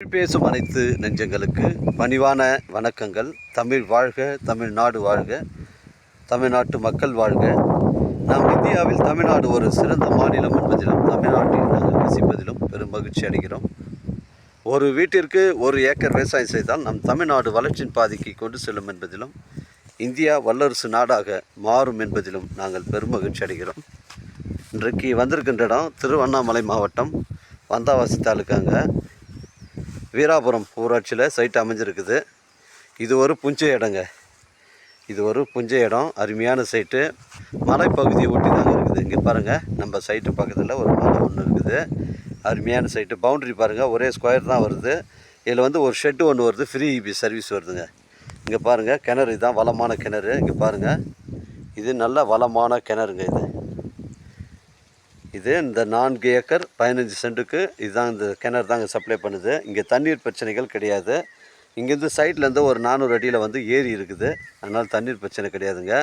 பேசும் அனைத்து நெஞ்சங்களுக்கு பணிவான வணக்கங்கள். தமிழ் வாழ்க தமிழ்நாடு வாழ்க தமிழ்நாட்டு மக்கள் வாழ்க. நாம் இந்தியாவில் தமிழ்நாடு ஒரு சிறந்த மாநிலம் என்பதிலும் தமிழ்நாட்டில் நாங்கள் வசிப்பதிலும் பெரும் மகிழ்ச்சி அடைகிறோம். ஒரு வீட்டிற்கு ஒரு ஏக்கர் விவசாயம் செய்தால் நம் தமிழ்நாடு வளர்ச்சியின் பாதிக்கு கொண்டு செல்லும் என்பதிலும் இந்தியா வல்லரசு நாடாக மாறும் என்பதிலும் நாங்கள் பெரும் மகிழ்ச்சி அடைகிறோம். இன்றைக்கு வந்திருக்கின்ற இடம் திருவண்ணாமலை மாவட்டம் வந்தாவாசி தாலுக்காங்க. வீராபுரம் ஊராட்சியில் சைட் அமைஞ்சிருக்குது. இது ஒரு புஞ்ச இடங்க. இது ஒரு புஞ்சை இடம் அருமையான சைட்டு மலைப்பகுதியை ஒட்டி தாங்க இருக்குது. இங்கே பாருங்கள் நம்ம சைட்டு பக்கத்தில் ஒரு மலை ஒன்று இருக்குது. அருமையான சைட்டு பவுண்ட்ரி பாருங்கள் ஒரே ஸ்கொயர் தான் வருது. இதில் வந்து ஒரு ஷெட்டு ஒன்று வருது ஃப்ரீ இபி சர்வீஸ் வருதுங்க. இங்கே பாருங்கள் கிணறு இதுதான் வளமான கிணறு. இங்கே பாருங்கள் இது நல்ல வளமான கிணறுங்க இது. இது இந்த நான்கு ஏக்கர் பதினஞ்சு சென்ட்டுக்கு இதுதான் இந்த கிணறு தாங்க சப்ளை பண்ணுது. இங்கே தண்ணீர் பிரச்சனைகள் கிடையாது. இங்கேருந்து சைட்லேருந்து ஒரு நானூறு அடியில் வந்து ஏரி இருக்குது. அதனால் தண்ணீர் பிரச்சனை கிடையாதுங்க.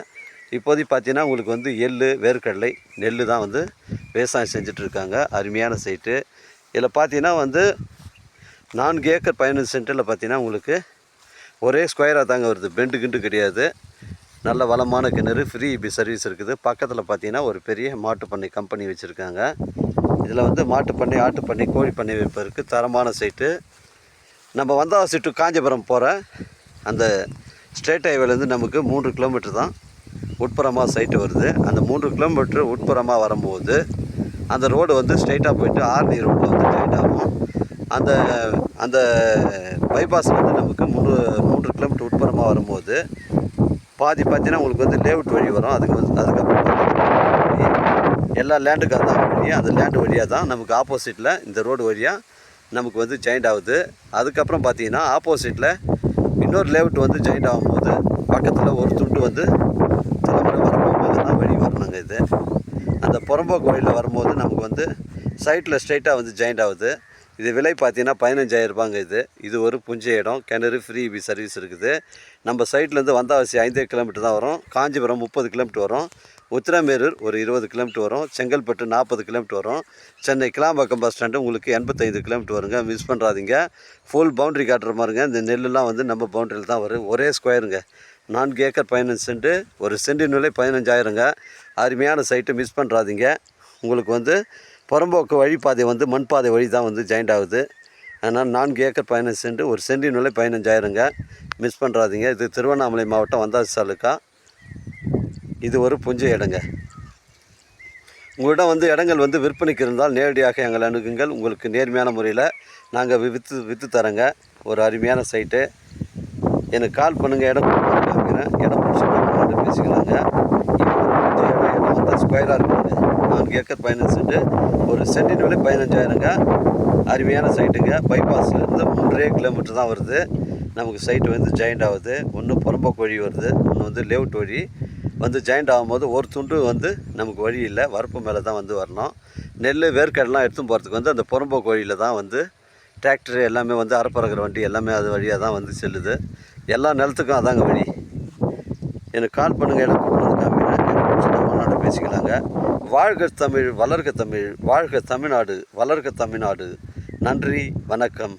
இப்போதைக்கு பார்த்தீங்கன்னா உங்களுக்கு வந்து எள் வேர்க்கடலை நெல் தான் வந்து விவசாயம் செஞ்சிட்ருக்காங்க அருமையான சைட்டு இதில் பார்த்தீங்கன்னா வந்து நான்கு ஏக்கர் பதினஞ்சு சென்ட்டில் பார்த்தீங்கன்னா உங்களுக்கு ஒரே ஸ்கொயராக தாங்க வருது. பெண்டு கிண்டு கிடையாது. நல்ல வளமான கிணறு ஃப்ரீ இப்போ சர்வீஸ் இருக்குது. பக்கத்தில் பார்த்தீங்கன்னா ஒரு பெரிய மாட்டு பண்ணை கம்பெனி வச்சுருக்காங்க. இதில் வந்து மாட்டு பண்ணை ஆட்டு பண்ணை கோழி பண்ணை வைப்பதற்கு தரமான சைட்டு நம்ம வந்தாவாசி டு காஞ்சிபுரம் போகிற அந்த ஸ்டேட் ஹைவேலேருந்து நமக்கு மூன்று கிலோமீட்டர் தான் உட்புறமாக சைட்டு வருது. அந்த மூன்று கிலோமீட்டர் உட்புறமாக வரும்போது அந்த ரோடு வந்து ஸ்ட்ரைட்டாக போயிட்டு ஆர்டி ரோட்டில் வந்து ஜாயின் ஆகும். அந்த அந்த பைபாஸ் வந்து நமக்கு மூணு மூன்று கிலோமீட்டர் உட்புறமாக வரும்போது பாதி பார்த்தீங்கன்னா உங்களுக்கு வந்து லேவுட் வழி வரும். அதுக்கு வந்து அதுக்கப்புறம் எல்லா லேண்டுக்கு தான் வழியும் அந்த லேண்டு வழியாக தான் நமக்கு ஆப்போசிட்டில் இந்த ரோடு வழியாக நமக்கு வந்து ஜாயிண்ட் ஆகுது. அதுக்கப்புறம் பார்த்தீங்கன்னா ஆப்போசிட்டில் இன்னொரு லேவுட் வந்து ஜாயிண்ட் ஆகும்போது பக்கத்தில் ஒரு துண்டு வந்து தலைமுறை வரும்போது தான் வழி வரணுங்க இது. அந்த புறம்போக்கு வழியில் வரும்போது நமக்கு வந்து சைட்டில் ஸ்ட்ரைட்டாக வந்து ஜாயிண்ட் ஆகுது. இது விலை பார்த்தீங்கன்னா பதினஞ்சாயிரம் ரூபாங்க இது. இது ஒரு புஞ்சை இடம். கிணறு ஃப்ரீ பி சர்வீஸ் இருக்குது. நம்ம சைட்லேருந்து வந்தாவாசி ஐந்தே கிலோமீட்டர் தான் வரும். காஞ்சிபுரம் முப்பது கிலோமீட்டர் வரும். உத்திரமேரூர் ஒரு இருபது கிலோமீட்டர் வரும். செங்கல்பட்டு நாற்பது கிலோமீட்டர் வரும். சென்னை கிளாம்பாக்கம் பஸ் ஸ்டாண்டு உங்களுக்கு எண்பத்தைந்து கிலோமீட்டர் வருங்க. மிஸ் பண்ணுறாதீங்க ஃபுல் பவுண்டரி காட்டுற மாதிரிங்க. இந்த நெல்லுலாம் வந்து நம்ம பவுண்டரியில் தான் வரும். ஒரே ஸ்கொயருங்க நான்கு ஏக்கர் பதினஞ்சு சென்ட்டு ஒரு சென்டின் விலை பதினஞ்சாயிரங்க. அருமையான சைட்டு மிஸ் பண்ணுறாதீங்க உங்களுக்கு வந்து புறம்போக்கு வழிப்பாதை வந்து மண் பாதை வழி தான் வந்து ஜாயிண்ட் ஆகுது. அதனால் நான்கு ஏக்கர் பதினஞ்சு சென்ட் ஒரு சென்டின் விலை பதினஞ்சாயிரங்க மிஸ் பண்ணுறாதீங்க இது திருவண்ணாமலை மாவட்டம் வந்தாசி தாலுக்கா இது ஒரு புஞ்ச இடங்க. உங்களிடம் வந்து இடங்கள் வந்து விற்பனைக்கு இருந்தால் நேரடியாக எங்களை அணுகுங்கள். உங்களுக்கு நேர்மையான முறையில் நாங்கள் விற்று விற்று தரேங்க. ஒரு அருமையான சைட்டு எனக்கு கால் பண்ணுங்கள் இடம் கொடுங்க. இடம் பிடிச்சிட்டு பேசிக்கலாங்க. ஸ்கொயராக இருக்குது நான்கு ஏக்கர் பதினஞ்சு சென்ட்டு ஒரு சென்டின் விலை பதினஞ்சாயிரங்க. அருமையான சைட்டுங்க. பைபாஸ்லேருந்து மூன்றே கிலோமீட்டர் தான் வருது. நமக்கு சைட்டு வந்து ஜாயிண்ட் ஆகுது. ஒன்று புறம்போக்கு வழி வருது. ஒன்று வந்து லேவுட் வழி. வந்து ஜாயிண்ட் ஆகும்போது ஒரு துண்டு வந்து நமக்கு வழி இல்லை. வரப்பு மேலே தான் வந்து வரணும். நெல் வேர்க்கடலாம் எடுத்துன்னு போகிறதுக்கு வந்து அந்த புறம்போக்கு வழியில் தான் வந்து டிராக்டர் எல்லாமே வந்து அறப்பறக்கிற வண்டி எல்லாமே அது வழியாக தான் வந்து செல்லுது. எல்லா நிலத்துக்கும் அதாங்க வழி. எனக்கு கால் பண்ணுங்கள் எனக்கு கொண்டு வந்து காமிக்கிறேன் எனக்கு பிடிச்ச மாநாடு பேசிக்கலாங்க. வாழ்க தமிழ் வளர்க தமிழ் வாழ்க தமிழ்நாடு வளர்க தமிழ்நாடு. நன்றி வணக்கம்.